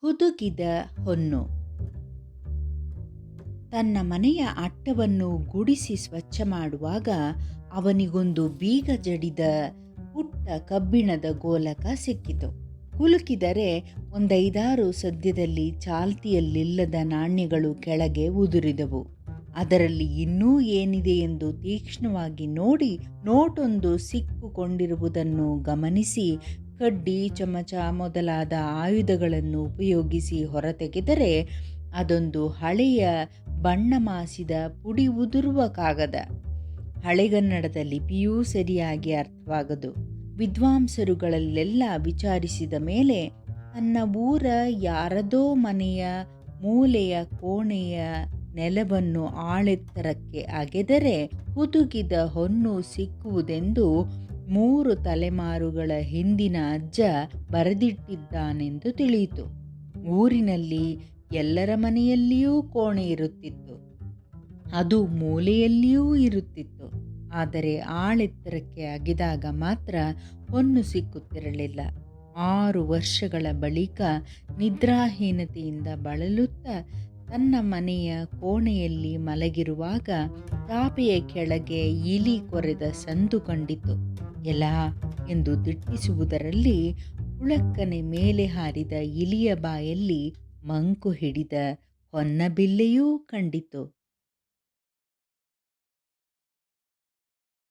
ಹುದುಗಿದ ಹೊನ್ನು. ತನ್ನ ಮನೆಯ ಅಟ್ಟವನ್ನು ಗುಡಿಸಿ ಸ್ವಚ್ಛ ಮಾಡುವಾಗ ಅವನಿಗೊಂದು ಬೀಗ ಜಡಿದ ಪುಟ್ಟ ಕಬ್ಬಿಣದ ಗೋಲಕ ಸಿಕ್ಕಿತು. ಕುಲುಕಿದರೆ ಒಂದೈದಾರು ಸದ್ಯದಲ್ಲಿ ಚಾಲ್ತಿಯಲ್ಲಿಲ್ಲದ ನಾಣ್ಯಗಳು ಕೆಳಗೆ ಉದುರಿದವು. ಅದರಲ್ಲಿ ಇನ್ನೂ ಏನಿದೆ ಎಂದು ತೀಕ್ಷ್ಣವಾಗಿ ನೋಡಿ ನೋಟೊಂದು ಸಿಕ್ಕುಕೊಂಡಿರುವುದನ್ನು ಗಮನಿಸಿ ಕಡ್ಡಿ, ಚಮಚ ಮೊದಲಾದ ಆಯುಧಗಳನ್ನು ಉಪಯೋಗಿಸಿ ಹೊರತೆಗೆದರೆ ಅದೊಂದು ಹಳೆಯ ಬಣ್ಣ ಮಾಸಿದ ಪುಡಿ ಉದುರುವ ಕಾಗದ. ಹಳೆಗನ್ನಡದ ಲಿಪಿಯೂ ಸರಿಯಾಗಿ ಅರ್ಥವಾಗದು. ವಿದ್ವಾಂಸರುಗಳಲ್ಲೆಲ್ಲ ವಿಚಾರಿಸಿದ ಮೇಲೆ ತನ್ನ ಊರ ಯಾರದೋ ಮನೆಯ ಮೂಲೆಯ ಕೋಣೆಯ ನೆಲವನ್ನು ಆಳೆತ್ತರಕ್ಕೆ ಅಗೆದರೆ ಹುದುಗಿದ ಹೊನ್ನು ಸಿಕ್ಕುವುದೆಂದು ಮೂರು ತಲೆಮಾರುಗಳ ಹಿಂದಿನ ಅಜ್ಜ ಬರೆದಿಟ್ಟಿದ್ದಾನೆಂದು ತಿಳಿಯಿತು. ಊರಿನಲ್ಲಿ ಎಲ್ಲರ ಮನೆಯಲ್ಲಿಯೂ ಕೋಣೆ ಇರುತ್ತಿತ್ತು. ಅದು ಮೂಲೆಯಲ್ಲಿಯೂ ಇರುತ್ತಿತ್ತು. ಆದರೆ ಆಳೆತ್ತರಕ್ಕೆ ಅಗಿದಾಗ ಮಾತ್ರ ಹೊನ್ನು ಸಿಕ್ಕುತ್ತಿರಲಿಲ್ಲ. ಆರು ವರ್ಷಗಳ ಬಳಿಕ ನಿದ್ರಾಹೀನತೆಯಿಂದ ಬಳಲುತ್ತಾ ತನ್ನ ಮನೆಯ ಕೋಣೆಯಲ್ಲಿ ಮಲಗಿರುವಾಗ ತಾಪೆಯ ಕೆಳಗೆ ಇಲಿ ಕೊರೆದ ಸಂದು ಕಂಡಿತು. ಎಲ ಎಂದು ದಿಟ್ಟಿಸುವುದರಲ್ಲಿ ಹುಳಕ್ಕನೆ ಮೇಲೆ ಹಾರಿದ ಇಲಿಯ ಬಾಯಲ್ಲಿ ಮಂಕು ಹಿಡಿದ ಹೊನ್ನಬಿಲ್ಲೆಯೂ ಕಂಡಿತು.